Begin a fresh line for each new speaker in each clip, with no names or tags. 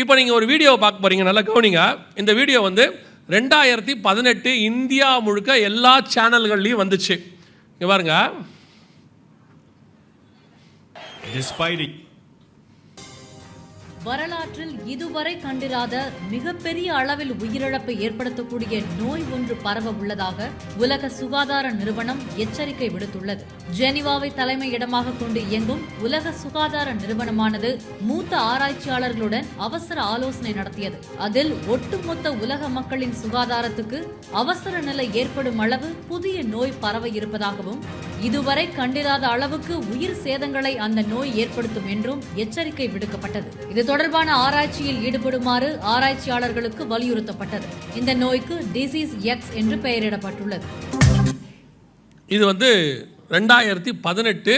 இப்போ நீங்கள் ஒரு வீடியோ பார்க்க போறீங்க நல்லா கவனிங்க. இந்த வீடியோ வந்து ரெண்டாயிரத்தி பதினெட்டு இந்தியா முழுக்க எல்லா சேனல்கள்லையும் வந்துச்சு. இங்கே பாருங்க.
வரலாற்றில் இதுவரை கண்டிராத மிகப்பெரிய அளவில் உயிரிழப்பை ஏற்படுத்தக்கூடிய நோய் ஒன்று பரவ உள்ளதாக உலக சுகாதார நிறுவனம் எச்சரிக்கை விடுத்துள்ளது. ஜெனீவாவை தலைமையிடமாக கொண்டு இயங்கும் உலக சுகாதார நிறுவனமானது மூத்த ஆராய்ச்சியாளர்களுடன் அவசர ஆலோசனை நடத்தியது. அதில் ஒட்டுமொத்த உலக மக்களின் சுகாதாரத்துக்கு அவசர நிலை ஏற்படும் அளவு புதிய நோய் பரவ இருப்பதாகவும் இதுவரை கண்டிராத அளவுக்கு உயிர் சேதங்களை அந்த நோய் ஏற்படுத்தும் என்றும் எச்சரிக்கை விடுக்கப்பட்டது. இது தொடர்பான ஆராய்ச்சியில் ஈடுபடுமாறு ஆராய்ச்சியாளர்களுக்கு வலியுறுத்தப்பட்டது. இந்த நோய்க்கு டிசீஸ் எக்ஸ் என்று பெயரிடப்பட்டுள்ளது.
இது வந்து ரெண்டாயிரத்தி பதினெட்டு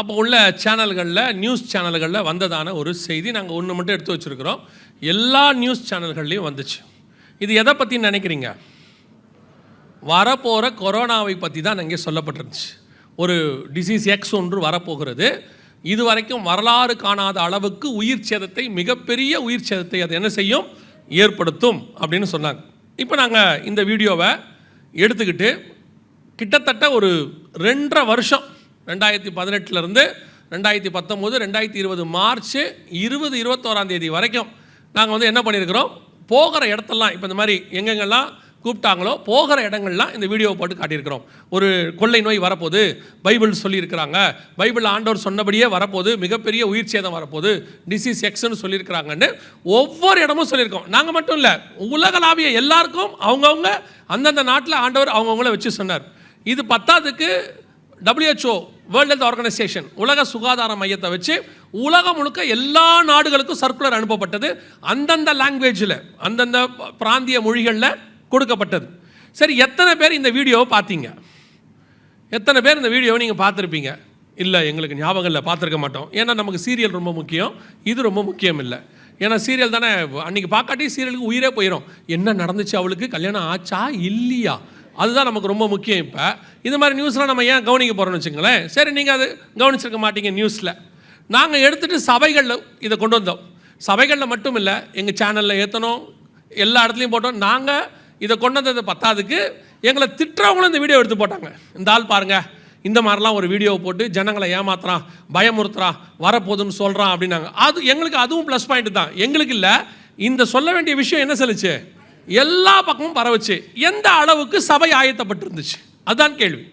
அப்போ உள்ள சேனல்களில் நியூஸ் சேனல்களில் வந்ததான ஒரு செய்தி. நாங்கள் ஒன்று மட்டும் எடுத்து வச்சுருக்கிறோம். எல்லா நியூஸ் சேனல்கள்லேயும் வந்துச்சு. இது எதை பற்றி நினைக்கிறீங்க? வரப்போகிற கொரோனாவை பற்றி தான் அங்கே சொல்லப்பட்டிருந்துச்சு. ஒரு டிசீஸ் எக்ஸ் ஒன்று வரப்போகிறது. இது வரைக்கும் வரலாறு காணாத அளவுக்கு உயிர் சேதத்தை மிகப்பெரிய உயிர் சேதத்தை அது என்ன செய்யும்? ஏற்படுத்தும் அப்படின்னு சொன்னாங்க. இப்போ நாங்கள் இந்த வீடியோவை எடுத்துக்கிட்டு கிட்டத்தட்ட ஒரு ரெண்டரை வருஷம் ரெண்டாயிரத்தி பதினெட்டுலேருந்து ரெண்டாயிரத்தி பத்தொம்போது ரெண்டாயிரத்தி இருபது மார்ச் இருபது இருபத்தோராந்தேதி வரைக்கும் நாங்கள் வந்து என்ன பண்ணியிருக்கிறோம்? போகிற இடத்தெல்லாம் இப்போ இந்த மாதிரி எங்கெங்கெல்லாம் கூப்பிட்டாங்களோ போகிற இடங்கள்லாம் இந்த வீடியோவை போட்டு காட்டியிருக்கிறோம். ஒரு கொள்ளை நோய் வரப்போகுது பைபிள் சொல்லியிருக்கிறாங்க. பைபிள் ஆண்டவர் சொன்னபடியே வரப்போகுது மிகப்பெரிய உயிர் சேதம் வரப்போகுது டிசீஸ் எக்ஸ்னு சொல்லியிருக்கிறாங்கன்னு ஒவ்வொரு இடமும் சொல்லியிருக்கோம். நாங்கள் மட்டும் இல்லை உலகளாவிய எல்லாருக்கும் அவங்கவுங்க அந்தந்த நாட்டில் ஆண்டவர் அவங்கவுங்கள வச்சு சொன்னார். இது பத்தாவதுக்கு டபிள்யூஹெச்ஓ வேர்ல்ட் ஹெல்த் ஆர்கனைசேஷன் உலக சுகாதார மையத்தை வச்சு உலகம் முழுக்க எல்லா நாடுகளுக்கும் சர்க்குலர் அனுப்பப்பட்டது. அந்தந்த லாங்குவேஜில் அந்தந்த பிராந்திய மொழிகளில் கொடுக்கப்பட்டது. சரி எத்தனை பேர் இந்த வீடியோவை பார்த்தீங்க? எத்தனை பேர் இந்த வீடியோவை நீங்கள் பார்த்துருப்பீங்க? இல்லை எங்களுக்கு ஞாபகம் இல்லை பார்த்துருக்க மாட்டோம். ஏன்னா நமக்கு சீரியல் ரொம்ப முக்கியம். இது ரொம்ப முக்கியம் இல்லை. ஏன்னா சீரியல் தானே அன்றைக்கி பார்க்காட்டி சீரியலுக்கு உயிரே போயிடும் என்ன நடந்துச்சு அவளுக்கு? கல்யாணம் ஆச்சா? இல்லையா? அதுதான் நமக்கு ரொம்ப முக்கியம் இப்போ. இது மாதிரி நியூஸ்லாம் நம்ம ஏன் கவனிக்க போகிறோம்னு வச்சுங்களேன் சரி நீங்கள் அது கவனிச்சிருக்க மாட்டீங்க நியூஸில் நாங்கள் எடுத்துகிட்டு சபைகளில் இதை கொண்டு வந்தோம். சபைகளில் மட்டும் இல்லை எங்கள் சேனலில் ஏற்றணும் எல்லா இடத்துலையும் போட்டோம். நாங்கள் இதை கொண்டு வந்தது பத்தாதுக்கு எங்களை திட்டுறவங்களும் இந்த வீடியோ எடுத்து போட்டாங்க. இந்த ஆள் பாருங்க இந்த மாதிரிலாம் ஒரு வீடியோ போட்டு ஜனங்களை ஏமாத்துறான் பயமுறுத்துறான் வரப்போகுதுன்னு சொல்கிறான் அப்படின்னாங்க. அது எங்களுக்கு அதுவும் ப்ளஸ் பாயிண்ட் தான். எங்களுக்கு இல்லை இந்த சொல்ல வேண்டிய விஷயம் என்ன சொல்லுச்சு எல்லா பக்கமும் பரவச்சு. எந்த அளவுக்கு சபை ஆயத்தப்பட்டிருந்துச்சு? அதுதான் கேள்வி.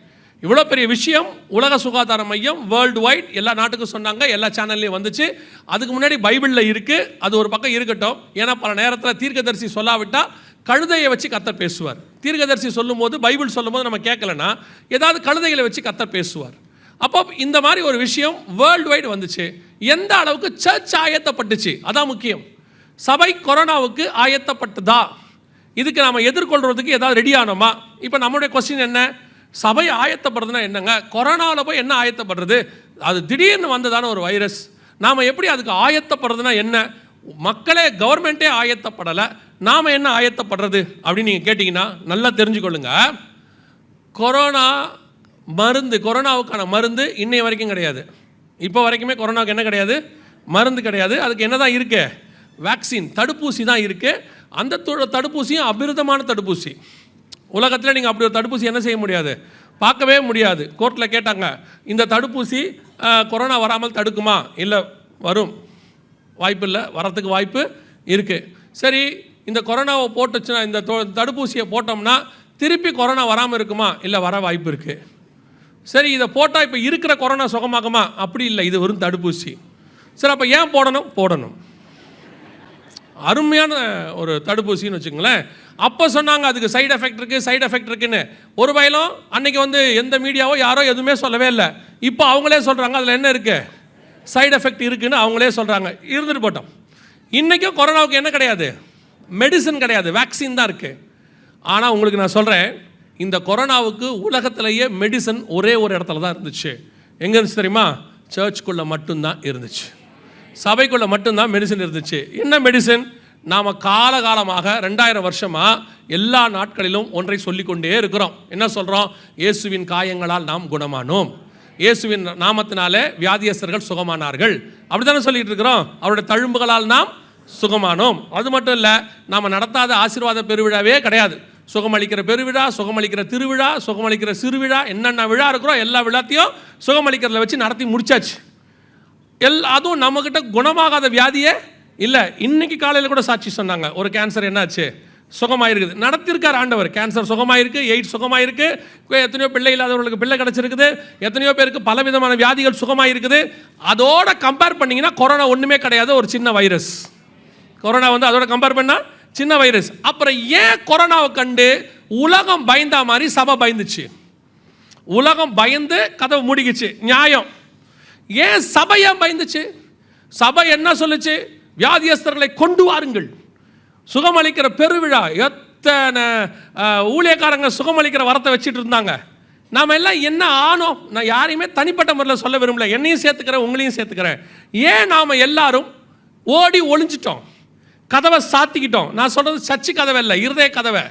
இவ்வளோ பெரிய விஷயம் உலக சுகாதார மையம் வேர்ல்டு வைட் எல்லா நாட்டுக்கும் சொன்னாங்க எல்லா சேனல்லையும் வந்துச்சு. அதுக்கு முன்னாடி பைபிளில் இருக்குது அது ஒரு பக்கம் இருக்கட்டும். ஏன்னா பல நேரத்தில் தீர்க்கதரிசி சொல்லாவிட்டால் கழுதையை வச்சு கத்தர் பேசுவார். தீர்க்கதரிசி சொல்லும்போது பைபிள் சொல்லும்போது நம்ம கேட்கலன்னா ஏதாவது கழுதைகளை வச்சு கத்தர் பேசுவார். அப்போ இந்த மாதிரி ஒரு விஷயம் வேர்ல்டு வைடு வந்துச்சு. எந்த அளவுக்கு சர்ச் ஆயத்தப்பட்டுச்சு? அதான் முக்கியம். சபை கொரோனாவுக்கு ஆயத்தப்பட்டதா? இதுக்கு நாம் எதிர்கொள்கிறதுக்கு ஏதாவது ரெடி ஆனோமா? இப்போ நம்மளுடைய கொஸ்டின் என்ன? சபை ஆயத்தப்படுறதுனா என்னங்க? கொரோனாவில் போய் என்ன ஆயத்தப்படுறது? அது திடீர்னு வந்ததான ஒரு வைரஸ் நாம் எப்படி அதுக்கு ஆயத்தப்படுறதுனா என்ன? மக்களே கவர்மெண்ட்டே ஆயத்தப்படலை. நாம் என்ன ஆயத்தப்படுறது அப்படின்னு நீங்கள் கேட்டிங்கன்னா நல்லா தெரிஞ்சுக்கொள்ளுங்க. கொரோனா மருந்து கொரோனாவுக்கான மருந்து இன்னைய வரைக்கும் கிடையாது. இப்போ வரைக்குமே கொரோனாவுக்கு என்ன கிடையாது? மருந்து கிடையாது. அதுக்கு என்ன தான் இருக்கு? வேக்சின் தடுப்பூசி தான் இருக்குது அந்த தடுப்பூசியும் அபிருதமான தடுப்பூசி. உலகத்தில் நீங்கள் அப்படி ஒரு தடுப்பூசி என்ன செய்ய முடியாது? பார்க்கவே முடியாது. கோர்ட்டில் கேட்டாங்க இந்த தடுப்பூசி கொரோனா வராமல் தடுக்குமா? இல்லை வரும். வாய்ப்பு இல்லை வரத்துக்கு வாய்ப்பு இருக்குது சரி இந்த கொரோனாவை போட்டுச்சுன்னா இந்த தொ- தடுப்பூசியை போட்டோம்னா திருப்பி கொரோனா வராமல் இருக்குமா? இல்லை வர வாய்ப்பு இருக்குது சரி இதை போட்டால் இப்போ இருக்கிற கொரோனா சுகமாகுமா? அப்படி இல்லை இது வெறும் தடுப்பூசி. சரி அப்போ ஏன் போடணும்? போடணும். அருமையான ஒரு தடுப்பூசின்னு வச்சுங்களேன் அப்போ சொன்னாங்க அதுக்கு சைடு எஃபெக்ட் இருக்குது சைடு எஃபெக்ட் இருக்குன்னு. ஒரு வயலும் அன்னைக்கு வந்து எந்த மீடியாவோ யாரோ எதுவுமே சொல்லவே இல்லை. இப்போ அவங்களே சொல்கிறாங்க அதில் என்ன இருக்குது சைடு எஃபெக்ட் இருக்குன்னு அவங்களே சொல்கிறாங்க இருந்துட்டு போட்டோம். இன்றைக்கும் கொரோனாவுக்கு என்ன கிடையாது? மெடிசன் கிடையாது. வேக்சின் தான் இருக்குது ஆனால் உங்களுக்கு நான் சொல்கிறேன் இந்த கொரோனாவுக்கு உலகத்திலேயே மெடிசன் ஒரே ஒரு இடத்துல தான் இருந்துச்சு. எங்கே இருந்துச்சு தெரியுமா? சர்ச்சுக்குள்ளே மட்டும்தான் இருந்துச்சு. சபைக்குள்ளே மட்டும்தான் மெடிசன் இருந்துச்சு. என்ன மெடிசன் நாம் காலகாலமாக ரெண்டாயிரம் வருஷமாக எல்லா நாட்களிலும் ஒன்றை சொல்லிக்கொண்டே இருக்கிறோம். என்ன சொல்கிறோம் இயேசுவின் காயங்களால் நாம் குணமானோம். இயேசுவின் நாமத்தினாலே வியாதியஸ்தர்கள் சுகமானார்கள். அப்படி தானே சொல்லிட்டு இருக்கிறோம்? அவருடைய தழும்புகளால் நாம் சுகமானோம். அது மட்டும் இல்லை நாம் நடத்தாத ஆசீர்வாத பெருவிழாவே கிடையாது. சுகமளிக்கிற பெருவிழா சுகமளிக்கிற திருவிழா சுகமளிக்கிற சிறுவிழா என்னென்ன விழா இருக்கிறோம் எல்லா விழாத்தையும் சுகமளிக்கிறத வச்சு நடத்தி முடிச்சாச்சு. எல் அதுவும் நம்மக்கிட்ட குணமாகாத வியாதியே இல்லை. இன்னைக்கு காலையில் கூட சாட்சி சொன்னாங்க. ஒரு கேன்சர் என்னாச்சு? சுகமாயிருக்குது. நடத்திருக்கார் ஆண்டவர். கேன்சர் சுகமாயிருக்கு எய்ட்ஸ் சுகமாயிருக்கு எத்தனையோ பிள்ளை இல்லாதவர்களுக்கு பிள்ளை கிடச்சிருக்குது எத்தனையோ பேருக்கு பலவிதமான வியாதிகள் சுகமாயிருக்குது. அதோட கம்பேர் பண்ணிங்கன்னா கொரோனா ஒன்றுமே கிடையாது ஒரு சின்ன வைரஸ் கொரோனா வந்து அதோட கம்பேர் பண்ணால் சின்ன வைரஸ் அப்புறம் ஏன் கொரோனாவை கண்டு உலகம் பயந்தா மாதிரி சபை பயந்துச்சு? உலகம் பயந்து கதவு முடிக்குச்சு. நியாயம். ஏன் சபையை பயந்துச்சு? சபை என்ன சொல்லுச்சு? வியாதியஸ்தர்களை கொண்டு வாருங்கள். சுகமளிக்கிற பெருவிழா. எத்தனை ஊழியக்காரங்க சுகமளிக்கிற வரத்தை வச்சுட்டு இருந்தாங்க நாம் எல்லாம் என்ன ஆனோம்? நான் யாரையுமே தனிப்பட்ட முறையில் சொல்ல விரும்பல. என்னையும் சேர்த்துக்கிறேன் உங்களையும் சேர்த்துக்கிறேன். ஏன் நாம் எல்லாரும் ஓடி ஒளிஞ்சிட்டோம்? கதவை சாத்திக்கிட்டோம். நான் சொல்கிறது சர்ச்சு கதவை இல்லை இருதய கதவை.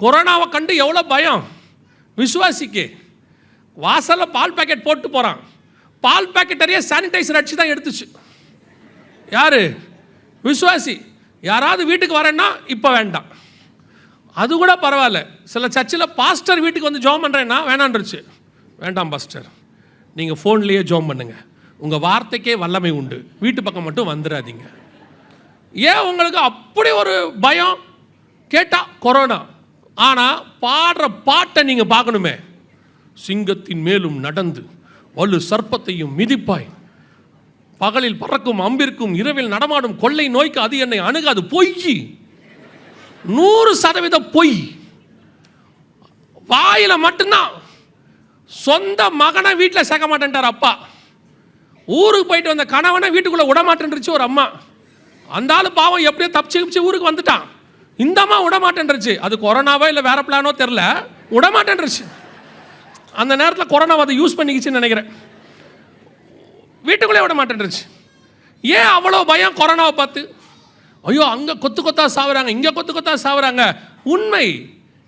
கொரோனாவை கண்டு எவ்வளோ பயம்? விசுவாசிக்கு. வாசலில் பால் பாக்கெட் போட்டு போகிறான் பால் பேக்கெட் நிறைய சானிடைசர் அடிச்சு தான் எடுத்துச்சு. யார்? விசுவாசி. யாராவது வீட்டுக்கு வரேன்னா இப்போ வேண்டாம். அது கூட பரவாயில்ல. சில சர்ச்சில் பாஸ்டர் வீட்டுக்கு வந்து ஜோம் பண்ணுறேன்னா வேணான்றுச்சு. வேண்டாம் பாஸ்டர். நீங்கள் ஃபோன்லேயே ஜோம் பண்ணுங்கள் உங்கள் வார்த்தைக்கே வல்லமை உண்டு. வீட்டு பக்கம் மட்டும் வந்துடாதீங்க. ஏன் உங்களுக்கு அப்படி ஒரு பயம்? கேட்டால் கொரோனா. ஆனால் பாடுற பாட்டை நீங்கள் பார்க்கணுமே. சிங்கத்தின் மேலும் நடந்து வலு சர்ப்பத்தையும் மிதிப்பாய். பகலில் பறக்கும் அம்பிற்கும் இரவில் நடமாடும் கொள்ளை நோய்க்கு அது என்னை அணுகாது. பொய். நூறு சதவீத பொய். வாயில மட்டும்தான். சொந்த மகனை வீட்டில் சேர்க்க மாட்டேன்ட்டார் அப்பா. ஊருக்கு போயிட்டு வந்த கணவனை வீட்டுக்குள்ளே விடமாட்டேன்ருச்சு ஒரு அம்மா. அந்த ஆள் பாவம் எப்படியோ தப்பிச்சு கிப்பிச்சு ஊருக்கு வந்துட்டான். இந்த அம்மா விட மாட்டேன்ருச்சு. அது கொரோனாவோ இல்லை வேற பிளானோ தெரில விட மாட்டேன்ருச்சு. அந்த நேரத்தில் கொரோனா அதை யூஸ் பண்ணிக்கிச்சுன்னு நினைக்கிறேன். வீட்டுக்குள்ளே விட மாட்டேன்ருச்சு ஏன் அவ்வளோ பயம் கொரோனாவை பார்த்து? ஐயோ அங்கே கொத்து கொத்தா சாவுறாங்க இங்கே கொத்து கொத்தா சாவுறாங்க. உண்மை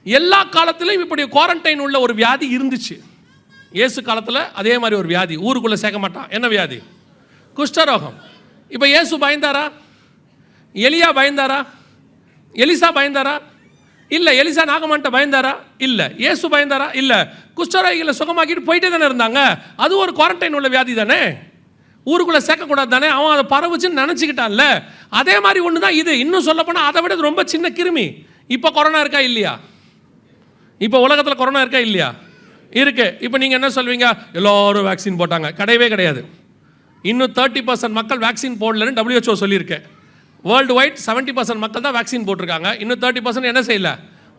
எல்லா காலத்திலையும் இப்படி குவாரண்டைன் உள்ள ஒரு வியாதி இருந்துச்சு. இயேசு காலத்தில் அதே மாதிரி ஒரு வியாதி ஊருக்குள்ளே சேர்க்க மாட்டான். என்ன வியாதி? குஷ்டரோகம். இப்போ இயேசு பயந்தாரா? எலியா பயந்தாரா? எலிசா பயந்தாரா? இல்லை எலிசா நாகமான்ட்ட பயந்தாரா? இல்லை. இயேசு பயந்தாரா? இல்லை. குஷ்டரோகிகளை சுகமாக்கிட்டு போயிட்டே தானே இருந்தாங்க. அது ஒரு குவாரண்டைன் உள்ள வியாதி தானே? ஊருக்குள்ளே சேர்க்கக்கூடாது தானே அவன் அதை பரவுச்சுன்னு நினச்சிக்கிட்டான்ல. அதே மாதிரி ஒன்று தான் இது. இன்னும் சொல்லப்போனால் அதை விட இது ரொம்ப சின்ன கிருமி. இப்போ கொரோனா இருக்கா இல்லையா? இப்போ உலகத்தில் கொரோனா இருக்கா இல்லையா? இருக்கு. இப்போ நீங்கள் என்ன சொல்வீங்க? எல்லோரும் வேக்சின் போட்டாங்க. கிடையவே கிடையாது. இன்னும் தேர்ட்டி பர்சன்ட் மக்கள் வேக்சின் போடலன்னு டபிள்யூஹெச்ஓ சொல்லியிருக்கேன் வேர்ல்டு வைட் செவன்ட்டி பர்சன்ட் மக்கள் தான் வேக்சின் போட்டிருக்காங்க. இன்னும் தேர்ட்டி பர்சன்ட் என்ன செய்யலை?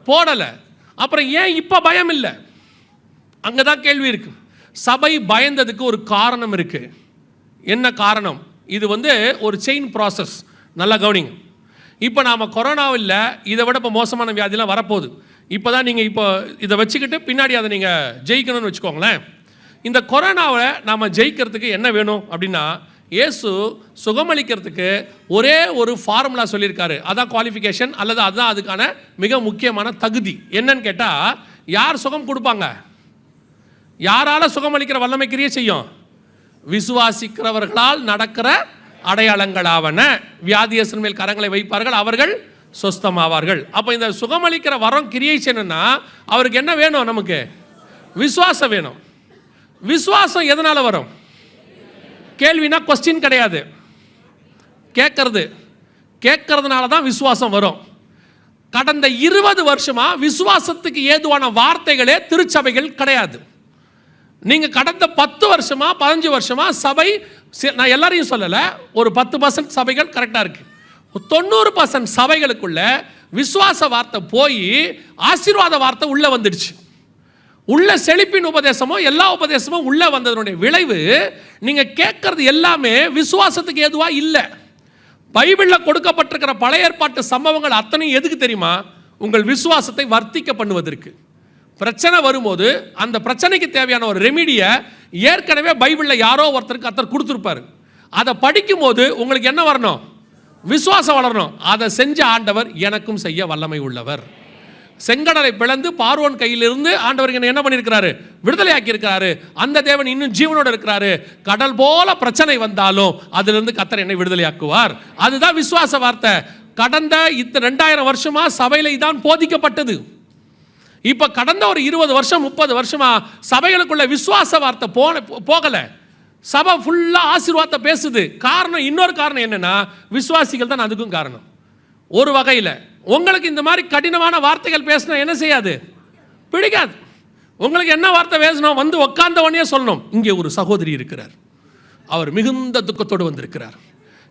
போடலை. அப்புறம் ஏன் இப்போ பயம் இல்லை? அங்கே தான் கேள்வி இருக்குது சபை பயந்ததுக்கு ஒரு காரணம் இருக்குது என்ன காரணம்? இது வந்து ஒரு செயின் ப்ராசஸ் நல்லா கவனிங்க. இப்போ நாம் கொரோனாவில் இதை விட இப்போ மோசமான வியாதிலாம் வரப்போகுது. இப்போ தான் நீங்கள் இப்போ இதை வச்சுக்கிட்டு பின்னாடி அதை நீங்கள் ஜெயிக்கணும்னு வச்சுக்கோங்களேன். இந்த கொரோனாவை நாம் ஜெயிக்கிறதுக்கு என்ன வேணும் அப்படின்னா இயேசு சுகமளிக்கிறதுக்கு ஒரே ஒரு ஃபார்முலா சொல்லியிருக்காரு. அதான் குவாலிஃபிகேஷன் அல்லது அதுதான் அதுக்கான மிக முக்கியமான தகுதி. என்னன்னு கேட்டால் யார் சுகம் கொடுப்பாங்க? யாரால சுகமளிக்கிற வல்லமை செய்யும்? விசுவாசிக்கிறவர்களால் நடக்கிற அடையாளங்களாவன. வியாதியசன் மேல் கரங்களை வைப்பார்கள் அவர்கள் சொஸ்தமாவார்கள். அப்போ இந்த சுகமளிக்கிற வரம் கிரியேஷன்னா அவருக்கு என்ன வேணும் நமக்கு? விசுவாசம் வேணும். விசுவாசம் எதனால் வரும்? கேள்வினா கொஸ்டின் கிடையாது. கேட்கறது. கேட்கறதுனால தான் விசுவாசம் வரும். கடந்த இருபது வருஷமாக விசுவாசத்துக்கு ஏதுவான வார்த்தைகளே திருச்சபைகள் கிடையாது. நீங்கள் கடந்த பத்து வருஷமாக பதினஞ்சு வருஷமாக சபை நான் எல்லாரையும் சொல்லலை ஒரு பத்து பர்சன்ட் சபைகள் கரெக்டாக இருக்குது தொண்ணூறு பர்சன்ட் சபைகளுக்குள்ள விசுவாச வார்த்தை போய் ஆசீர்வாத வார்த்தை உள்ளே வந்துடுச்சு. உள்ள செழிப்பின் உபதேசமோ எல்லா உபதேசமும் உள்ளே வந்ததனுடைய விளைவு நீங்கள் கேட்குறது எல்லாமே விசுவாசத்துக்கு எதுவாக இல்லை. பைபிளில் கொடுக்கப்பட்டிருக்கிற பழைய ஏற்பாட்டு சம்பவங்கள் அத்தனையும் எதுக்கு தெரியுமா? உங்கள் விசுவாசத்தை வர்த்திக்க பண்ணுவதற்கு. பிரச்சனை வரும்போது அந்த பிரச்சனைக்கு தேவையான ஒரு ரெமிடியை ஏற்கனவே பைபிளில் யாரோ ஒருத்தருக்கு அத்தர் கொடுத்துருப்பாரு. அதை படிக்கும்போது உங்களுக்கு என்ன வரணும்? விசுவாசம் வளரணும். அதை செஞ்ச ஆண்டவர் எனக்கும் செய்ய வல்லமை உள்ளவர். செங்கடலை பிளந்து பார்வோன் கையிலிருந்து ஆண்டவர் என்னை என்ன பண்ணியிருக்கிறாரு? விடுதலை ஆக்கியிருக்கிறாரு அந்த தேவன் இன்னும் ஜீவனோட இருக்கிறாரு. கடல் போல பிரச்சனை வந்தாலும் அதிலிருந்து கத்தர் என்னை விடுதலை ஆக்குவார் அதுதான் விசுவாச வார்த்தை. கடந்த இத்த ரெண்டாயிரம் வருஷமா சபையில தான் போதிக்கப்பட்டது. இப்போ கடந்த ஒரு இருபது வருஷம் முப்பது வருஷமாக சபைகளுக்குள்ள விசுவாச வார்த்தை போன போகலை. சபை ஃபுல்லாக ஆசீர்வாதத்தை பேசுது. காரணம் இன்னொரு காரணம் என்னென்னா விசுவாசிகள் தான் அதுக்கும் காரணம். ஒரு வகையில் உங்களுக்கு இந்த மாதிரி கடினமான வார்த்தைகள் பேசினா என்ன செய்யாது? பிடிக்காது. உங்களுக்கு என்ன வார்த்தை பேசணும் வந்து உக்காந்தவனே சொல்லணும். இங்கே ஒரு சகோதரி இருக்கிறார். அவர் மிகுந்த துக்கத்தோடு வந்திருக்கிறார்.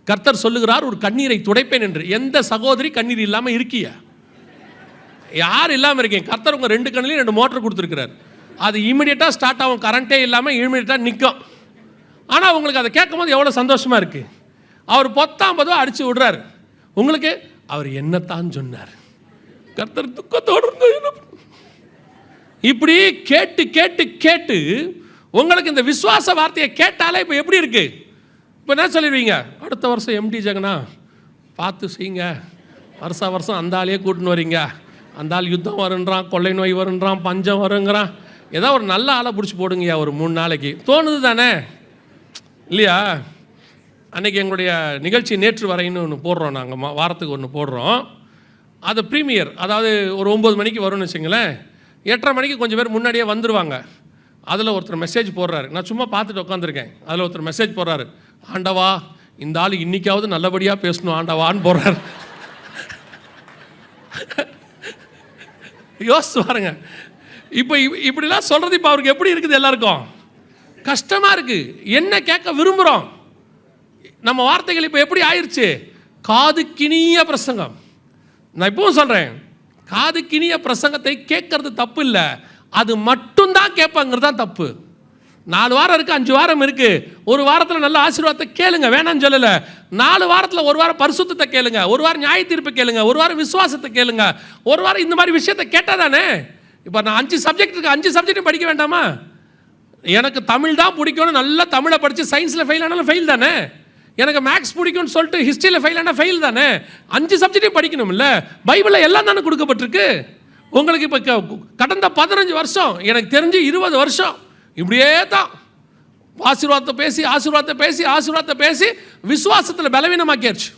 கர்த்தர் சொல்லுகிறார் ஒரு கண்ணீரை துடைப்பேன் என்று. எந்த சகோதரி கண்ணீர் இல்லாமல் இருக்கியா? யார் இல்லாமல் இருக்கீங்க கர்த்தர் உங்கள் ரெண்டு கண்ணிலையும் ரெண்டு மோட்டர் கொடுத்துருக்கிறார். அது இமீடியட்டாக ஸ்டார்ட் ஆகும். கரண்ட்டே இல்லாமல் இமீடியட்டாக நிற்கும் ஆனால் உங்களுக்கு அதை கேட்கும்போது எவ்வளோ சந்தோஷமாக இருக்குது அவர் பொத்தாம்பதோ அடித்து விடுறாரு. உங்களுக்கு அவர் என்னத்தான் சொன்னார். கர்த்தர் துக்கத்தோடு இருந்தா இப்படி கேட்டு கேட்டு கேட்டு உங்களுக்கு இந்த விசுவாச வார்த்தையை கேட்டாலே இப்போ எப்படி இருக்குது இப்போ என்ன சொல்லிடுவீங்க? அடுத்த வருஷம் எம்டி ஜெகனா பார்த்து செய்யுங்க. வருஷா வருஷம் அந்த ஆளையே கூட்டின்னு வரீங்க. அந்த ஆள் யுத்தம் வருன்றான் கொள்ளை நோய் வருன்றான் பஞ்சம் வருங்கிறான். ஏதோ ஒரு நல்ல ஆளை பிடிச்சி போடுங்கய்யா ஒரு மூணு நாளைக்கு. தோணுது தானே? இல்லையா? அன்னைக்கு எங்களுடைய நிகழ்ச்சி நேற்று வரைன்னு ஒன்று போடுறோம் நாங்கள் வாரத்துக்கு ஒன்று போடுறோம். அது ப்ரீமியர் அதாவது ஒரு ஒம்பது மணிக்கு வரும்னு வச்சுங்களேன். எட்டரை மணிக்கு கொஞ்சம் பேர் முன்னாடியே வந்துடுவாங்க அதில் ஒருத்தர் மெசேஜ் போடுறாரு. நான் சும்மா பார்த்துட்டு உட்காந்துருக்கேன் அதில் ஒருத்தர் மெசேஜ் போடுறாரு. ஆண்டவா இந்த ஆள் இன்னைக்காவது நல்லபடியாக பேசணும் ஆண்டவான்னு போடுறாரு. யோசிச்சு பாருங்க. இப்போ இப்படிலாம் சொல்கிறது இப்போ அவருக்கு எப்படி இருக்குது எல்லாருக்கும்? கஷ்டமாக இருக்குது என்ன கேட்க விரும்புகிறோம் நம்ம வார்த்தைகள் இப்போ எப்படி ஆயிடுச்சு காது கிணிய பிரசங்கம். நான் இப்பவும் சொல்கிறேன் காது கிணிய பிரசங்கத்தை கேட்கறது தப்பு இல்லை. அது மட்டும்தான் கேட்பாங்கிறது தான் தப்பு. நாலு வாரம் இருக்குது அஞ்சு வாரம் இருக்குது ஒரு வாரத்தில் நல்ல ஆசீர்வாதத்தை கேளுங்க வேணாம்னு சொல்லலை. நாலு வாரத்தில் ஒரு வாரம் பரிசுத்தத்தை கேளுங்க ஒரு வாரம் நியாய தீர்ப்பு கேளுங்க ஒரு வாரம் விசுவாசத்தை கேளுங்க. ஒரு வாரம் இந்த மாதிரி விஷயத்தை கேட்டால் தானே இப்போ நான் அஞ்சு சப்ஜெக்ட் இருக்கு அஞ்சு சப்ஜெக்ட்டும் படிக்க வேண்டாமா? எனக்கு தமிழ் தான் பிடிக்கும்னு நல்லா தமிழை படித்து சயின்ஸில் ஃபெயில் ஆனாலும் ஃபெயில் தானே? எனக்கு மேக்ஸ் பிடிக்கும்னு சொல்லிட்டு ஹிஸ்ட்ரியில் ஃபெயில் ஆனால் ஃபெயில் தானே? அஞ்சு சப்ஜெக்டையும் படிக்கணும்ல. பைபிளில் எல்லாம் தானே கொடுக்கப்பட்டிருக்கு? உங்களுக்கு இப்போ க- கடந்த பதினஞ்சு வருஷம் எனக்கு தெரிஞ்சு இருபது வருஷம். இப்படியே தான் ஆசீர்வாதத்தை பேசி ஆசீர்வாதத்தை பேசி ஆசீர்வாதத்தை பேசி விசுவாசத்தில் பலவீனமாக்கியாச்சு.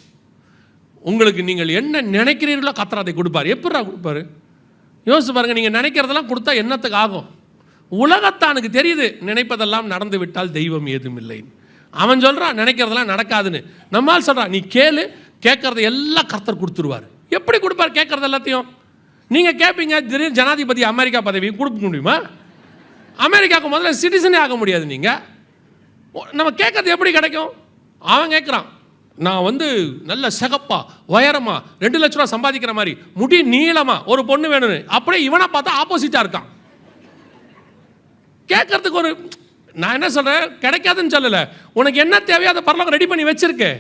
உங்களுக்கு நீங்கள் என்ன நினைக்கிறீர்களோ கத்திர அதை கொடுப்பார். எப்படிடா கொடுப்பாரு? யோசிச்சு பாருங்கள் நீங்கள் நினைக்கிறதெல்லாம் கொடுத்தா என்னத்துக்கு ஆகும்? உலகத்தானுக்கு தெரியுது நினைப்பதெல்லாம் நடந்து விட்டால் தெய்வம் ஏதும் இல்லை. அவன் சொல்கிறான் நினைக்கிறதெல்லாம் நடக்காதுன்னு. நம்மால் சொல்கிறான் நீ கேளு கேட்குறத எல்லாம் கர்த்தர் கொடுத்துருவார். எப்படி கொடுப்பார் கேட்குறது எல்லாத்தையும்? நீங்கள் கேட்பீங்க திடீர்னு ஜனாதிபதி அமெரிக்கா பதவி கொடுக்க முடியுமா? அமெரிக்காவுக்கு முதல்ல சிட்டிசனே ஆக முடியாது நீங்கள் நம்ம கேட்கறது எப்படி கிடைக்கும்? அவன் கேட்குறான் நான் வந்து நல்ல சிகப்பா உயரமா ரெண்டு லட்ச ரூபா சம்பாதிக்கிற மாதிரி முடி நீளமா ஒரு பொண்ணு வேணும்னு. அப்படியே இவனை பார்த்தா ஆப்போசிட்டாக இருக்கான். கேட்கறதுக்கு ஒரு நான் என்ன சொல்கிறேன் கிடைக்காதுன்னு சொல்லலை. உனக்கு என்ன தேவையோ அதை பரலோகம் ரெடி பண்ணி வச்சிருக்கு.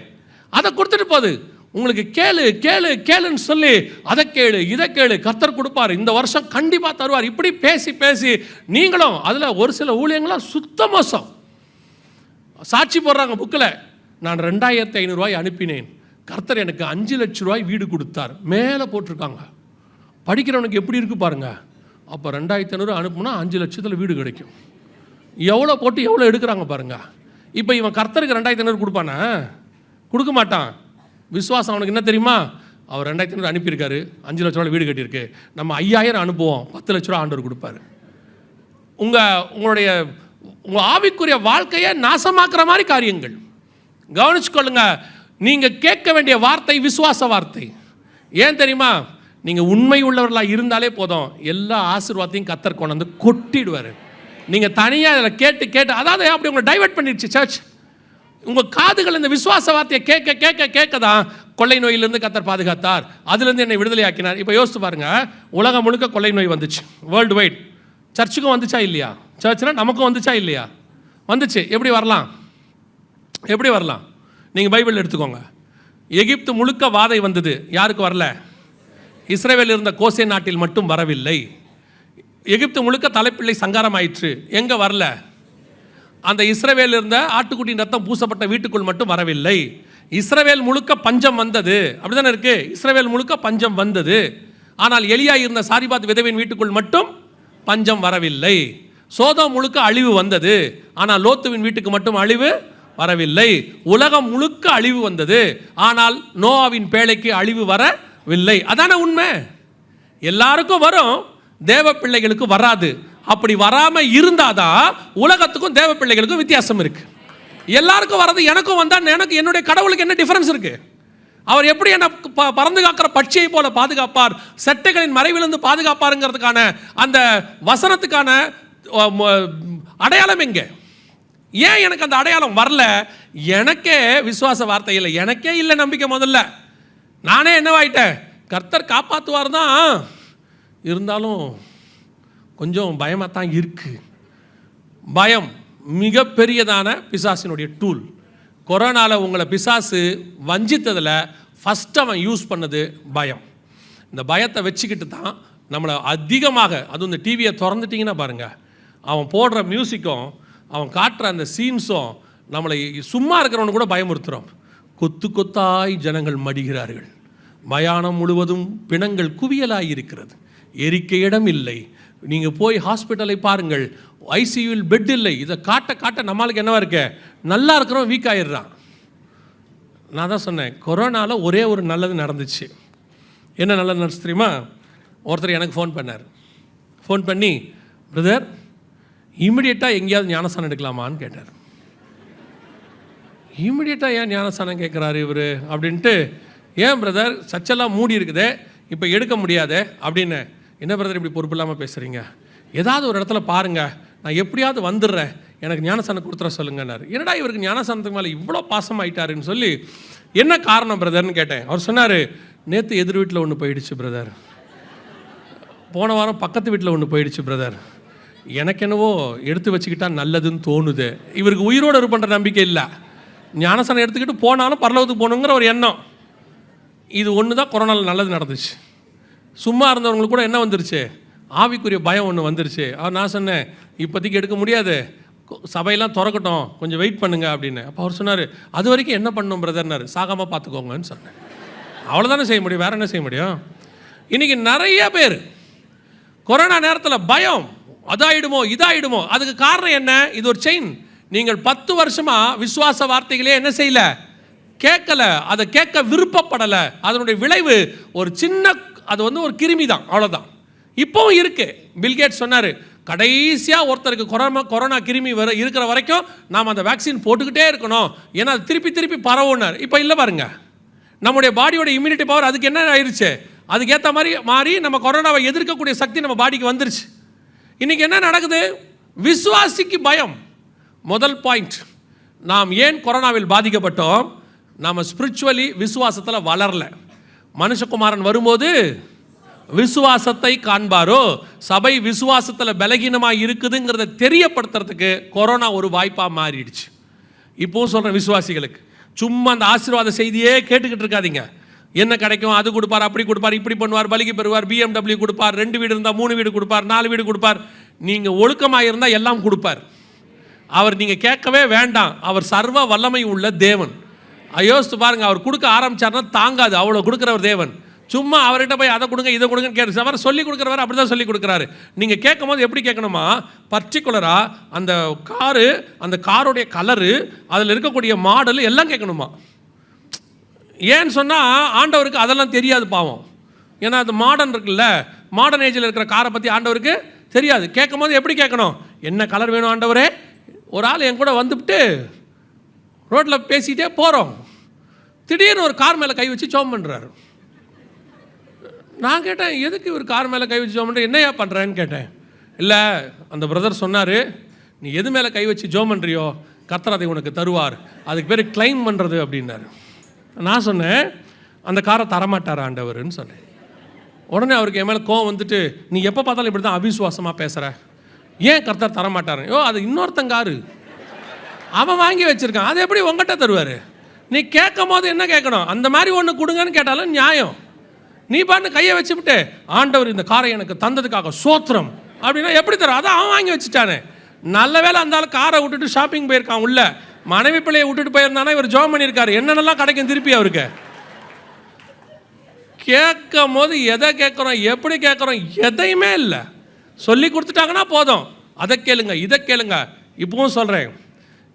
அதை கொடுத்துட்டு போகுது உங்களுக்கு கேளு கேளு கேளுன்னு சொல்லி அதை கேளு இதை கேளு கர்த்தர் கொடுப்பார். இந்த வருஷம் கண்டிப்பாக தருவார். இப்படி பேசி பேசி நீங்களும் அதில் ஒரு சில ஊழியங்களாம் சுத்த மோசம். சாட்சி போடுறாங்க புக்கில். நான் ரெண்டாயிரத்தி ஐநூறுரூவாய் அனுப்பினேன். கர்த்தர் எனக்கு அஞ்சு லட்ச ரூபாய் வீடு கொடுத்தார். மேலே போட்டிருக்காங்க. படிக்கிறவனுக்கு எப்படி இருக்கு பாருங்க. அப்போ ரெண்டாயிரத்தி ஐநூறு அனுப்புனா அஞ்சு லட்சத்தில் வீடு கிடைக்கும். எவ்வளோ போட்டு எவ்வளோ எடுக்கிறாங்க பாருங்க. இப்போ இவன் கர்த்தருக்கு ரெண்டாயிரத்தி ஐநூறு கொடுப்பானா? கொடுக்க மாட்டான். விஸ்வாசம் அவனுக்கு என்ன தெரியுமா? அவர் ரெண்டாயிரத்தி ஐநூறு அனுப்பியிருக்காரு. அஞ்சு லட்ச ரூபாய் வீடு கட்டியிருக்கு. நம்ம ஐயாயிரம் அனுப்புவோம். பத்து லட்ச ரூபா ஆண்டவர் கொடுப்பாரு. உங்கள் உங்களுடைய உங்கள் ஆவிக்குரிய வாழ்க்கையை நாசமாக்குற மாதிரி காரியங்கள். கவனிச்சுக்கொள்ளுங்க. நீங்கள் கேட்க வேண்டிய வார்த்தை விசுவாச வார்த்தை. ஏன் தெரியுமா? நீங்கள் உண்மை உள்ளவர்களாக இருந்தாலே போதும். எல்லா ஆசீர்வாதத்தையும் கத்தர் கொண்டு வந்து கொட்டிடுவார். நீங்கள் தனியாக அதில் கேட்டு கேட்டு அதாவது அப்படி உங்களை டைவர்ட் பண்ணிடுச்சு சர்ச் உங்கள் காதுகள் இந்த விசுவாச வார்த்தையை கேட்க கேட்க கேட்க தான் கொள்ளை நோயிலிருந்து கத்தர் பாதுகாத்தார். அதுலேருந்து என்னை விடுதலை ஆக்கினார் இப்போ யோசித்து பாருங்க. உலகம் முழுக்க கொள்ளை நோய் வந்துச்சு. வேர்ல்டு வைட் சர்ச்சுக்கும் வந்துச்சா இல்லையா? சர்ச்சுனா நமக்கும் வந்துச்சா இல்லையா? வந்துச்சு. எப்படி வரலாம்? எப்படி வரலாம்? நீங்கள் பைபிள் எடுத்துக்கோங்க. எகிப்து முழுக்க வாதை வந்தது. யாருக்கு வரல? இஸ்ரேவேல் இருந்த கோசே நாட்டில் மட்டும் வரவில்லை. எகிப்து முழுக்க தலைப்பிள்ளை சங்காரம் ஆயிற்று. எங்கே வரல? அந்த இஸ்ரவேல் இருந்த ஆட்டுக்குட்டியின் ரத்தம் பூசப்பட்ட வீட்டுக்குள் மட்டும் வரவில்லை. இஸ்ரவேல் முழுக்க பஞ்சம் வந்தது. அப்படிதானே இருக்கு? இஸ்ரவேல் முழுக்க பஞ்சம் வந்தது. ஆனால் எலியா இருந்த சாரிபாத் விதவின் வீட்டுக்குள் மட்டும் பஞ்சம் வரவில்லை. சோதம் முழுக்க அழிவு வந்தது. ஆனால் லோத்துவின் வீட்டுக்கு மட்டும் அழிவு வரவில்லை. உலகம் முழுக்க அழிவு வந்தது. ஆனால் நோவாவின் பேழைக்கு அழிவு வரவில்லை. அதான உண்மை? எல்லாருக்கும் வரும். தேவ பிள்ளைகளுக்கு வராது. அப்படி வராமல் இருந்தாதான் உலகத்துக்கும் தேவ பிள்ளைகளுக்கும் வித்தியாசம் இருக்கு. எல்லாருக்கும் வர்றது எனக்கும் வந்தால் எனக்கு என்னுடைய கடவுளுக்கு என்ன டிஃபரன்ஸ் இருக்கு? அவர் எப்படி என்ன ப- பறந்து காக்கிற பட்சியை போல பாதுகாப்பார்? செட்டைகளின் மறைவிலிருந்து பாதுகாப்பாருங்கிறதுக்கான அந்த வசனத்துக்கான அடையாளம் எங்க? ஏன் எனக்கு அந்த அடையாளம் வரல? எனக்கே விசுவாச வார்த்தை இல்லை. எனக்கே இல்லை நம்பிக்கை முதல்ல. நானே என்னவாயிட்டேன்? கர்த்தர் காப்பாற்றுவார் தான் இருந்தாலும் கொஞ்சம் பயமாக தான் இருக்குது பயம் மிகப்பெரியதான பிசாசினுடைய டூல் கொரோனாவில் உங்களை பிசாசு வஞ்சித்ததில் ஃபஸ்ட் அவன் யூஸ் பண்ணது பயம். இந்த பயத்தை வச்சுக்கிட்டு தான் நம்மளை அதிகமாக அதுவும் இந்த டிவியை திறந்துட்டிங்கன்னா பாருங்கள் அவன் போடுற மியூசிக்கும் அவன் காட்டுற அந்த சீன்ஸும் நம்மளை சும்மா இருக்கிறவனு கூட பயமுறுத்துகிறோம் கொத்து கொத்தாய் ஜனங்கள் மடிகிறார்கள். மயானம் முழுவதும் பிணங்கள் குவியலாய் இருக்கிறது. எரிக்க இடம் இல்லை. நீங்கள் போய் ஹாஸ்பிட்டலை பாருங்கள். ஐசியூவில் பெட் இல்லை. இதை காட்ட காட்ட நம்மளுக்கு என்னவா இருக்க? நல்லா இருக்கிறோம் வீக் ஆயிடுறான். நான் தான் சொன்னேன் கொரோனாவில் ஒரே ஒரு நல்லது நடந்துச்சு. என்ன நல்லது நடந்துச்சு தெரியுமா? ஒருத்தர் எனக்கு ஃபோன் பண்ணார். ஃபோன் பண்ணி பிரதர் இமிடியேட்டாக எங்கேயாவது ஞானஸ்தானம் எடுக்கலாமான்னு கேட்டார். இமிடியட்டாக ஏன் ஞானஸ்தானம் கேட்குறாரு இவர்? அப்படின்ட்டு ஏன் பிரதர் சச்செல்லாம் மூடி இருக்குதே இப்போ எடுக்க முடியாதே அப்படின்னு என்ன பிரதர் இப்படி பொறுப்பு இல்லாமல் பேசுகிறீங்க ஏதாவது ஒரு இடத்துல பாருங்கள் நான் எப்படியாவது வந்துடுறேன். எனக்கு ஞானசானம் கொடுத்துட சொல்லுங்கன்னார். என்னடா இவருக்கு ஞானசானத்துக்கு மேலே இவ்வளோ பாசமாயிட்டாருன்னு சொல்லி என்ன காரணம் பிரதர்னு கேட்டேன். அவர் சொன்னார் நேற்று எதிர் வீட்டில் ஒன்று போயிடுச்சு பிரதர் போன வாரம் பக்கத்து வீட்டில் ஒன்று போயிடுச்சு பிரதர் எனக்கு என்னவோ எடுத்து வச்சுக்கிட்டா நல்லதுன்னு தோணுது. இவருக்கு உயிரோடு இருப்பன்ற நம்பிக்கை இல்லை. ஞானசானம் எடுத்துக்கிட்டு போனாலும் பரலவத்துக்கு போகணுங்கிற ஒரு எண்ணம். இது ஒன்று தான் கொரோனாவில் நல்லது நடந்துச்சு. சும்மா இருந்தவங்களுக்கு கூட என்ன வந்துருச்சு? ஆவிக்குரிய பயம் ஒன்று வந்துருச்சு. அவர் நான் சொன்னேன் இப்போதைக்கு எடுக்க முடியாது. சபையெல்லாம் திறக்கட்டும். கொஞ்சம் வெயிட் பண்ணுங்க அப்படின்னு. அப்போ அவர் சொன்னார் அது வரைக்கும் என்ன பண்ணணும் பிரதர்னாரு சாகாமல் பார்த்துக்கோங்கன்னு சொன்னேன். அவ்வளோதானே செய்ய முடியும்? வேற என்ன செய்ய முடியும்? இன்னைக்கு நிறைய பேர் கொரோனா நேரத்தில் பயம் அதாயிடுமோ இதாயிடுமோ. அதுக்கு காரணம் என்ன? இது ஒரு செயின் நீங்கள் பத்து வருஷமாக விசுவாச வார்த்தைகளே என்ன செய்யல? கேட்கல. அதை கேட்க விருப்பப்படலை. அதனுடைய விளைவு ஒரு சின்ன அது வந்து ஒரு கிருமி தான் அவ்வளோதான் இப்போவும் இருக்குது பில்கேட் சொன்னார் கடைசியாக ஒருத்தருக்கு கொரோனா கொரோனா கிருமி வர இருக்கிற வரைக்கும் நாம் அந்த வேக்சின் போட்டுக்கிட்டே இருக்கணும். ஏன்னா அது திருப்பி திருப்பி பரவுனார் இப்போ இல்லை பாருங்க. நம்முடைய பாடியோட இம்யூனிட்டி பவர் அதுக்கு என்ன ஆயிடுச்சு அதுக்கேற்ற மாதிரி மாறி நம்ம கொரோனாவை எதிர்க்கக்கூடிய சக்தி நம்ம பாடிக்கு வந்துருச்சு. இன்றைக்கி என்ன நடக்குது? விசுவாசிக்கு பயம். முதல் பாயிண்ட் நாம் ஏன் கொரோனாவில் பாதிக்கப்பட்டோம்? நாம் ஸ்பிரிச்சுவலி விசுவாசத்தில் வளரல. மனுஷகுமாரன் வரும்போது விசுவாசத்தை காண்பாரோ? சபை விசுவாசத்தில் பலகீனமாக இருக்குதுங்கிறத தெரியப்படுத்துறதுக்கு கொரோனா ஒரு வாய்ப்பாக மாறிடுச்சு. இப்போவும் சொல்கிறேன் விசுவாசிகளுக்கு. சும்மா அந்த ஆசீர்வாத செய்தியே கேட்டுக்கிட்டு இருக்காதீங்க. என்ன கிடைக்கும்? அது கொடுப்பார் அப்படி கொடுப்பார் இப்படி பண்ணுவார் பலிக்கு பெறுவார் பிஎம்டபிள்யூ கொடுப்பார் ரெண்டு வீடு இருந்தால் மூணு வீடு கொடுப்பார் நாலு வீடு கொடுப்பார். நீங்கள் ஒழுக்கமாக இருந்தால் எல்லாம் கொடுப்பார். அவர் நீங்கள் கேட்கவே வேண்டாம். அவர் சர்வ வல்லமை உள்ள தேவன். யோசித்து பாருங்கள் அவர் கொடுக்க ஆரம்பித்தார்னா தாங்காது. அவ்வளோ கொடுக்குறவர் தேவன். சும்மா அவர்கிட்ட போய் அதை கொடுங்க இதை கொடுங்கன்னு கேட்டு அவர் சொல்லி கொடுக்குறவர் அப்படி தான் சொல்லி கொடுக்குறாரு. நீங்கள் கேட்கும் போது எப்படி கேட்கணுமா? பர்டிகுலராக அந்த காரு அந்த காருடைய கலரு அதில் இருக்கக்கூடிய மாடல் எல்லாம் கேட்கணுமா? ஏன்னு சொன்னால் ஆண்டவருக்கு அதெல்லாம் தெரியாது பாவம். ஏன்னா அது மாடர்ன் இருக்குல்ல. மாடர்ன் ஏஜில் இருக்கிற காரை பற்றி ஆண்டவருக்கு தெரியாது. கேட்கும் போது எப்படி கேட்கணும்? என்ன கலர் வேணும் ஆண்டவரே? ஒரு ஆள் என் கூட வந்துவிட்டு ரோட்டில் பேசிகிட்டே போகிறோம் திடீர்னு ஒரு கார் மேலே கை வச்சு சோம் பண்ணுறாரு நான் கேட்டேன் எதுக்கு இவர் கார் மேலே கை வச்சு ஜோம் பண்ணுற என்னையா பண்ணுறேன்னு கேட்டேன். இல்லை அந்த பிரதர் சொன்னார் நீ எது மேலே கை வச்சு ஜோம் பண்ணுறியோ கத்தர் அதை உனக்கு தருவார். அதுக்கு பேர் கிளைம் பண்ணுறது அப்படின்னாரு. நான் சொன்னேன் அந்த காரை தரமாட்டார் ஆண்டவர்னு சொன்னேன். உடனே அவருக்கு என் மேலே கோவம் வந்துட்டு நீ எப்போ பார்த்தாலும் இப்படி தான் அவிசுவாசமாக பேசுகிற ஏன் கர்த்தர் தரமாட்டார் யோ அது இன்னொருத்தன் காரு. அவன் வாங்கி வச்சுருக்கான். அதை எப்படி உங்ககிட்ட தருவார்? நீ கேட்கும் போது என்ன கேட்கணும்? அந்த மாதிரி ஒன்று கொடுங்கன்னு கேட்டாலும் நியாயம். நீ பாட்டு கையை வச்சுவிட்டு ஆண்டவர் இந்த காரை எனக்கு தந்ததுக்காக சோத்திரம். அப்படின்னா எப்படி தரும்? அதான் அவன் வாங்கி வச்சுட்டானே. நல்ல வேளை அந்த ஆள் காரை விட்டுட்டு ஷாப்பிங் போயிருக்கான் உள்ள. மனைவி பிள்ளையை விட்டுட்டு போயிருந்தானா? இவர் ஜோம் பண்ணியிருக்காரு. என்னென்னலாம் கிடைக்கும் திருப்பி அவருக்கு? கேட்கும் போது எதை கேட்குறோம்? எப்படி கேட்குறோம்? எதையுமே இல்லை. சொல்லி கொடுத்துட்டாங்கன்னா போதும். அதை கேளுங்க இதை கேளுங்க. இப்பவும் சொல்கிறேன்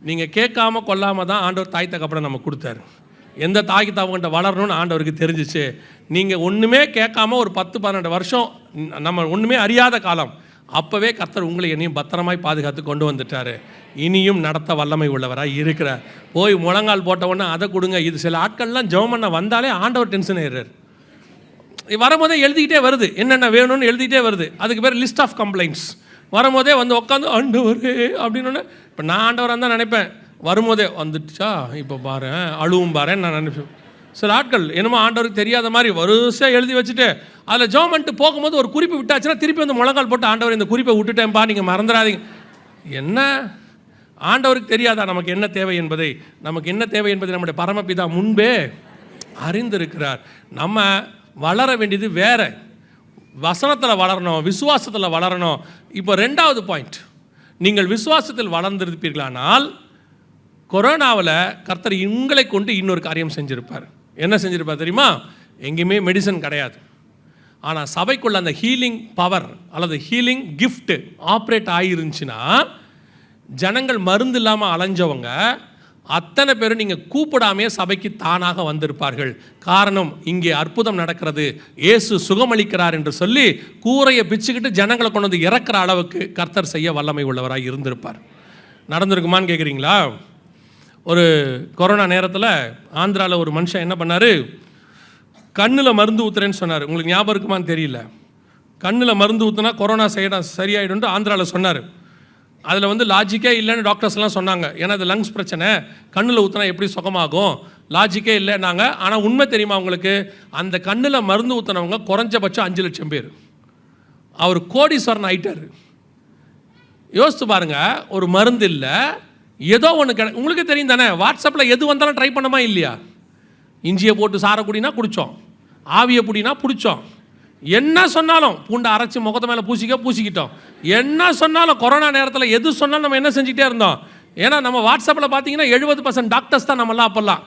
நீங்கள் கேட்காம கொல்லாமல் தான் ஆண்டவர் தாய் தகப்பனை நம்ம கொடுத்தாரு. எந்த தாய் தகவன்கிட்ட வளரணும்னு ஆண்டவருக்கு தெரிஞ்சிச்சு. நீங்கள் ஒன்றுமே கேட்காம ஒரு பத்து பன்னெண்டு வருஷம் நம்ம ஒன்றுமே அறியாத காலம். அப்போவே கர்த்தர் உங்களை என்னையும் பத்திரமாய் பாதுகாத்து கொண்டு வந்துட்டார். இனியும் நடத்த வல்லமை உள்ளவராக இருக்கிறார் போய் முழங்கால் போட்ட உடனே அதை கொடுங்க. இது சில ஆட்கள்லாம் ஜெபம் பண்ண வந்தாலே ஆண்டவர் டென்ஷன் ஆயிடுறாரு. வரும்போதே எழுதிக்கிட்டே வருது. என்னென்ன வேணும்னு எழுதிக்கிட்டே வருது. அதுக்கு பேர் லிஸ்ட் ஆஃப் கம்ப்ளைண்ட்ஸ் வரும்போதே வந்து உட்காந்து ஆண்டவர் அப்படின்னு இப்போ நான் ஆண்டவராக தான் நினைப்பேன். வரும்போதே வந்துடுச்சா? இப்போ பாரு அழுவும் பாருன்னு நான் நினைப்பேன். சில ஆட்கள் என்னமோ ஆண்டவருக்கு தெரியாத மாதிரி வரிசையாக எழுதி வச்சுட்டு அதில் ஜோம் பண்ணிட்டு போகும்போது ஒரு குறிப்பு விட்டாச்சுன்னா திருப்பி வந்து முழங்கால் போட்டு ஆண்டவர் இந்த குறிப்பை விட்டுட்டேன்ப்பா நீங்கள் மறந்துடாதீங்க. என்ன? ஆண்டவருக்கு தெரியாதா? நமக்கு என்ன தேவை என்பதை? நமக்கு என்ன தேவை என்பதை நம்முடைய பரமபிதா முன்பே அறிந்திருக்கிறார். நம்ம வளர வேண்டியது வேற. வசனத்தில் வளரணும் விசுவாசத்தில் வளரணும். இப்போ ரெண்டாவது பாயிண்ட் நீங்கள் விசுவாசத்தில் வளர்ந்திருப்பீர்களானால் கொரோனாவில் கர்த்தர் உங்களை கொண்டு இன்னொரு காரியம் செஞ்சுருப்பார். என்ன செஞ்சுருப்பார் தெரியுமா? எங்கேயுமே மெடிசன் கிடையாது. ஆனால் சபைக்குள்ள அந்த ஹீலிங் பவர் அல்லது ஹீலிங் கிஃப்ட்டு ஆப்ரேட் ஆகிருந்துச்சுன்னா ஜனங்கள் மருந்து இல்லாமல் அலைஞ்சவங்க அத்தனை பேரும் நீங்கள் கூப்பிடாமே சபைக்கு தானாக வந்திருப்பார்கள். காரணம் இங்கே அற்புதம் நடக்கிறது. இயேசு சுகமளிக்கிறார் என்று சொல்லி கூரையை பிச்சுக்கிட்டு ஜனங்களை கொண்டு வந்து இறக்குற அளவுக்கு கர்த்தர் செய்ய வல்லமை உள்ளவராக இருந்திருப்பார். நடந்திருக்குமான்னு கேட்குறீங்களா ஒரு கொரோனா நேரத்தில் ஆந்திராவில் ஒரு மனுஷன் என்ன பண்ணார்? கண்ணில் மருந்து ஊத்துறேன்னு சொன்னார். உங்களுக்கு ஞாபகம் இருக்குமான்னு தெரியல. கண்ணில் மருந்து ஊற்றுனா கொரோனா சைடா சரியாயிடும்னு ஆந்திராவில் சொன்னார். அதில் வந்து லாஜிக்கே இல்லைன்னு டாக்டர்ஸ்லாம் சொன்னாங்க. ஏன்னா அது லங்ஸ் பிரச்சனை. கண்ணில் ஊற்றினா எப்படி சுகமாகும்? லாஜிக்கே இல்லைன்னாங்க. ஆனால் உண்மை தெரியுமா அவங்களுக்கு அந்த கண்ணில் மருந்து ஊற்றினவங்க குறைஞ்சபட்சம் அஞ்சு லட்சம் பேர். அவர் கோடீஸ்வரன் ஆயிட்டார். யோசித்து பாருங்க ஒரு மருந்து இல்லை. ஏதோ ஒன்று கிடை உங்களுக்கு தெரியும் தானே? வாட்ஸ்அப்பில் எது வந்தாலும் ட்ரை பண்ணமா இல்லையா? இஞ்சியை போட்டு சாரை குடினா குடித்தோம் ஆவியை பிடினா பிடிச்சோம். என்ன சொன்னாலும் பூண்டை அரைச்சி முகத்து மேலே பூசிக்க பூசிக்கிட்டோம். என்ன சொன்னாலும் கொரோனா நேரத்தில் எது சொன்னாலும் நம்ம என்ன செஞ்சுக்கிட்டே இருந்தோம்? ஏன்னா நம்ம வாட்ஸ்அப்பில் பார்த்தீங்கன்னா எழுபது பர்சன்ட் டாக்டர்ஸ் தான் நம்மளாம் அப்போல்லாம்.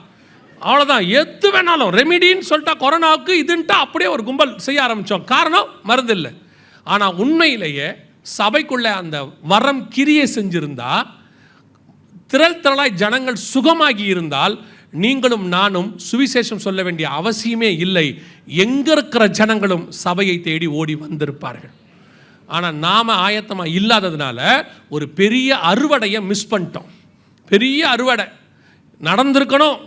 அவ்வளோதான் எது வேணாலும் ரெமிடின்னு சொல்லிட்டா கொரோனாவுக்கு இதுன்ட்டு அப்படியே ஒரு கும்பல் செய்ய ஆரம்பித்தோம் காரணம் மருந்து இல்லை. ஆனால் உண்மையிலேயே சபைக்குள்ளே அந்த வரம் கிரியை செஞ்சிருந்தா திரள் திரளாய் ஜனங்கள் சுகமாகி இருந்தால் நீங்களும் நானும் சுவிசேஷம் சொல்ல வேண்டிய அவசியமே இல்லை. எங்க இருக்கிற ஜனங்களும் சபையை தேடி ஓடி வந்திருப்பார்கள். ஆனால் நாம் ஆயத்தமாக இல்லாததுனால ஒரு பெரிய அறுவடையை மிஸ் பண்ணிட்டோம். பெரிய அறுவடை. நடந்திருக்கணும்.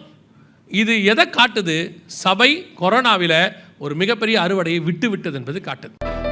இது எதை காட்டுது? சபை கொரோனாவில் ஒரு மிகப்பெரிய அறுவடையை விட்டு விட்டது என்பது காட்டுது.